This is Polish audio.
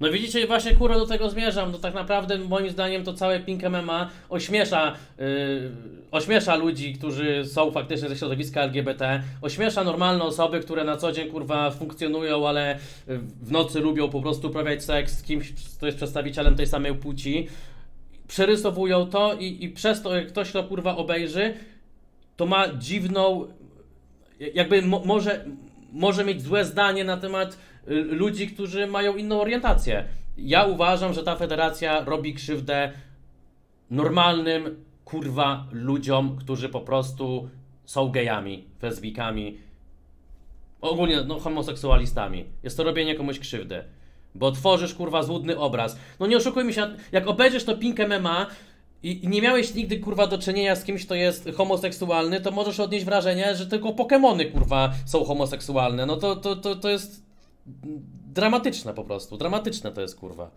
No widzicie, właśnie kurwa do tego zmierzam. No tak naprawdę moim zdaniem to całe Pink MMA ośmiesza, yy, ośmiesza ludzi, którzy są faktycznie ze środowiska LGBT, ośmiesza normalne osoby, które na co dzień kurwa funkcjonują, ale w nocy lubią po prostu uprawiać seks z kimś, kto jest przedstawicielem tej samej płci. Przerysowują to i, i przez to, jak ktoś to kurwa obejrzy, to ma dziwną, jakby mo, może, może mieć złe zdanie na temat ludzi, którzy mają inną orientację. Ja uważam, że ta federacja robi krzywdę normalnym, kurwa, ludziom, którzy po prostu są gejami, lesbijkami, ogólnie no, homoseksualistami. Jest to robienie komuś krzywdy. Bo tworzysz kurwa złudny obraz. No nie oszukujmy się, jak obejrzysz to Pink MMA i i nie miałeś nigdy kurwa do czynienia z kimś, kto jest homoseksualny, to możesz odnieść wrażenie, że tylko Pokemony kurwa są homoseksualne. No to, to, to, to jest dramatyczne po prostu. Dramatyczne to jest kurwa.